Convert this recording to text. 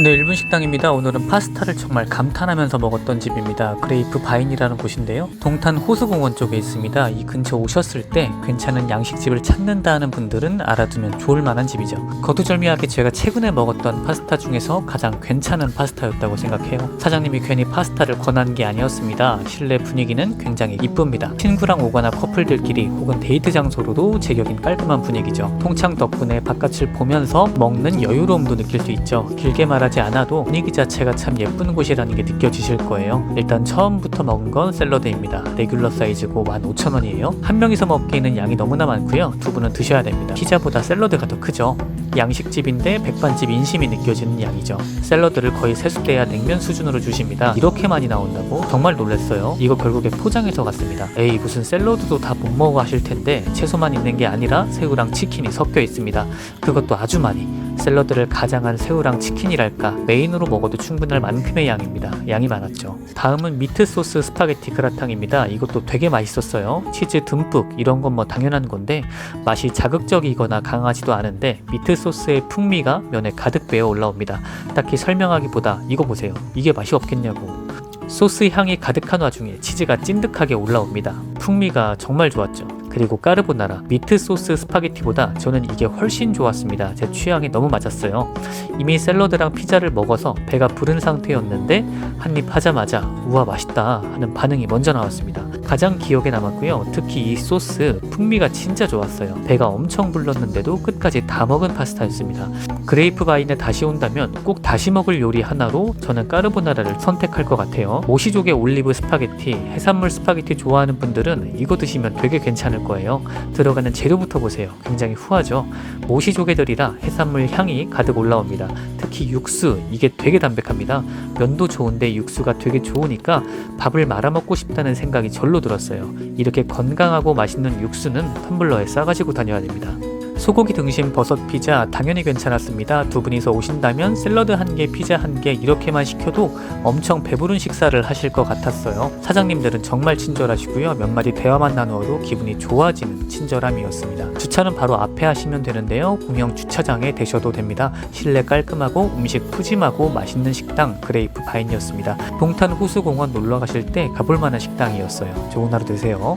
네, 일본 식당입니다. 오늘은 파스타를 정말 감탄하면서 먹었던 집입니다. 그레이프 바인이라는 곳인데요. 동탄 호수공원 쪽에 있습니다. 이 근처 오셨을 때 괜찮은 양식집을 찾는다 하는 분들은 알아두면 좋을 만한 집이죠. 거두절미하게 제가 최근에 먹었던 파스타 중에서 가장 괜찮은 파스타였다고 생각해요. 사장님이 괜히 파스타를 권한 게 아니었습니다. 실내 분위기는 굉장히 이쁩니다. 친구랑 오거나 커플들끼리 혹은 데이트 장소로도 제격인 깔끔한 분위기죠. 통창 덕분에 바깥을 보면서 먹는 여유로움도 느낄 수 있죠. 길게 말하 지 않아도 분위기 자체가 참 예쁜 곳이라는 게 느껴지실 거예요. 일단 처음부터 먹은 건 샐러드입니다. 레귤러 사이즈고 15,000원이에요. 한 명이서 먹기에는 양이 너무나 많고요. 두 분은 드셔야 됩니다. 피자보다 샐러드가 더 크죠. 양식집인데 백반집 인심이 느껴지는 양이죠. 샐러드를 거의 세숫대야 냉면 수준으로 주십니다. 이렇게 많이 나온다고? 정말 놀랐어요. 이거 결국에 포장해서 갔습니다. 에이 무슨 샐러드도 다 못 먹어 하실 텐데 채소만 있는 게 아니라 새우랑 치킨이 섞여 있습니다. 그것도 아주 많이. 샐러드를 가장한 새우랑 치킨이랄까 메인으로 먹어도 충분할 만큼의 양입니다. 양이 많았죠. 다음은 미트 소스 스파게티 그라탕입니다. 이것도 되게 맛있었어요. 치즈 듬뿍 이런 건 뭐 당연한 건데 맛이 자극적이거나 강하지도 않은데 미트 소스의 풍미가 면에 가득 배어 올라옵니다. 딱히 설명하기보다 이거 보세요. 이게 맛이 없겠냐고. 소스 향이 가득한 와중에 치즈가 찐득하게 올라옵니다. 풍미가 정말 좋았죠. 그리고 까르보나라 미트 소스 스파게티보다 저는 이게 훨씬 좋았습니다. 제 취향에 너무 맞았어요. 이미 샐러드랑 피자를 먹어서 배가 부른 상태였는데 한 입 하자마자 우와 맛있다 하는 반응이 먼저 나왔습니다. 가장 기억에 남았고요. 특히 이 소스 풍미가 진짜 좋았어요. 배가 엄청 불렀는데도 끝까지 다 먹은 파스타였습니다. 그레이프 바인에 다시 온다면 꼭 다시 먹을 요리 하나로 저는 까르보나라를 선택할 것 같아요. 모시족의 올리브 스파게티, 해산물 스파게티 좋아하는 분들은 이거 드시면 되게 괜찮을 거예요. 들어가는 재료부터 보세요. 굉장히 후하죠. 모시조개들이라 해산물 향이 가득 올라옵니다. 특히 육수, 이게 되게 담백합니다. 면도 좋은데 육수가 되게 좋으니까 밥을 말아 먹고 싶다는 생각이 절로 들었어요. 이렇게 건강하고 맛있는 육수는 텀블러에 싸가지고 다녀야 됩니다. 소고기 등심 버섯 피자 당연히 괜찮았습니다. 두 분이서 오신다면 샐러드 한 개, 피자 한 개 이렇게만 시켜도 엄청 배부른 식사를 하실 것 같았어요. 사장님들은 정말 친절하시고요. 몇 마디 대화만 나누어도 기분이 좋아지는 친절함이었습니다. 주차는 바로 앞에 하시면 되는데요. 공영 주차장에 대셔도 됩니다. 실내 깔끔하고 음식 푸짐하고 맛있는 식당 그레이프 바인이었습니다. 동탄 호수공원 놀러 가실 때 가볼 만한 식당이었어요. 좋은 하루 되세요.